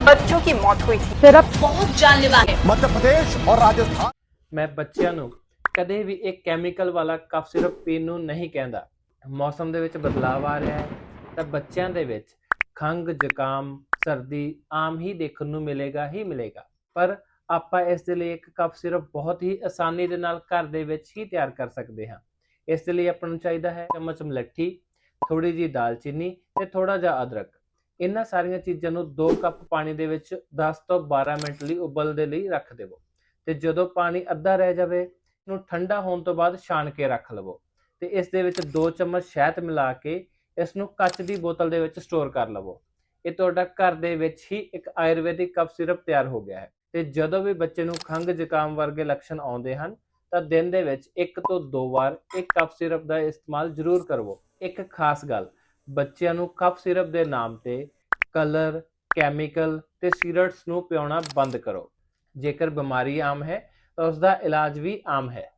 बच्चों की मौत हुई थी सिर्फ बहुत जानलेवा है मध्य प्रदेश और राजस्थान ਮੈਂ ਬੱਚਿਆਂ ਨੂੰ ਕਦੇ ਵੀ ਇੱਕ ਕੈਮੀਕਲ ਵਾਲਾ ਕਫ ਸਿਰਪ ਪੀਣ ਨੂੰ ਨਹੀਂ ਕਹਿੰਦਾ ਮੌਸਮ ਦੇ ਵਿੱਚ ਬਦਲਾਅ ਆ ਰਿਹਾ ਹੈ ਤਾਂ ਬੱਚਿਆਂ ਦੇ ਵਿੱਚ ਖੰਗ ਜ਼ੁਕਾਮ ਸਰਦੀ ਆਮ ਹੀ ਦੇਖਣ ਨੂੰ ਮਿਲੇਗਾ ਹੀ ਮਿਲੇਗਾ ਪਰ ਆਪਾਂ ਇਸ ਦੇ ਲਈ ਇੱਕ ਕਫ ਸਿਰਪ ਬਹੁਤ ਹੀ ਆਸਾਨੀ ਦੇ ਨਾਲ ਘਰ ਦੇ ਵਿੱਚ ਹੀ ਤਿਆਰ ਕਰ ਸਕਦੇ ਹਾਂ ਇਸ ਦੇ ਲਈ ਆਪਾਂ ਨੂੰ ਚਾਹੀਦਾ ਹੈ ਚਮਚ ਮਲੱਠੀ ਥੋੜੀ ਜੀ ਦਾਲਚੀਨੀ ਤੇ ਥੋੜਾ ਜਿਹਾ ਅਦਰਕ ਇਹਨਾਂ ਸਾਰੀਆਂ ਚੀਜ਼ਾਂ ਨੂੰ 2 ਕੱਪ ਪਾਣੀ ਦੇ ਵਿੱਚ 10 ਤੋਂ 12 ਮਿੰਟ ਲਈ ਉਬਲ ਦੇ ਲਈ ਰੱਖ ਦੇਵੋ। ਤੇ ਜਦੋਂ ਪਾਣੀ ਅੱਧਾ ਰਹਿ ਜਾਵੇ ਨੂੰ ਠੰਡਾ ਹੋਣ ਤੋਂ ਬਾਅਦ ਛਾਣ ਕੇ ਰੱਖ ਲਵੋ। ਤੇ ਇਸ ਦੇ ਵਿੱਚ 2 ਚਮਚ ਸ਼ਹਿਦ ਮਿਲਾ ਕੇ ਇਸ ਨੂੰ ਕੱਚ ਦੀ ਬੋਤਲ ਦੇ ਵਿੱਚ ਸਟੋਰ ਕਰ ਲਵੋ। ਇਹ ਤੁਹਾਡਾ ਘਰ ਦੇ ਵਿੱਚ ਹੀ ਇੱਕ ਆਯੁਰਵੈਦਿਕ ਕਫ ਸਿਰਪ ਤਿਆਰ ਹੋ ਗਿਆ ਹੈ। ਤੇ ਜਦੋਂ ਵੀ ਬੱਚੇ ਨੂੰ ਖੰਘ ਜ਼ੁਕਾਮ ਵਰਗੇ ਲੱਛਣ ਆਉਂਦੇ ਹਨ, ਤਾਂ ਦਿਨ ਦੇ ਵਿੱਚ ਇੱਕ ਤੋਂ ਦੋ ਵਾਰ ਇੱਕ ਕੱਪ ਸਿਰਪ ਦਾ ਇਸਤੇਮਾਲ ਜ਼ਰੂਰ ਕਰਵੋ। ਇੱਕ ਖਾਸ ਗੱਲ ਬੱਚਿਆਂ ਨੂੰ ਕਫ ਸਿਰਪ ਦੇ ਨਾਮ ਤੇ ਕਲਰ, ਕੈਮੀਕਲ ਤੇ ਸੀਰਟਸ ਨੂੰ ਪਿਉਣਾ ਬੰਦ ਕਰੋ। ਜੇਕਰ ਬਿਮਾਰੀ ਆਮ ਹੈ ਤਾਂ ਉਸ ਦਾ ਇਲਾਜ ਵੀ ਆਮ ਹੈ।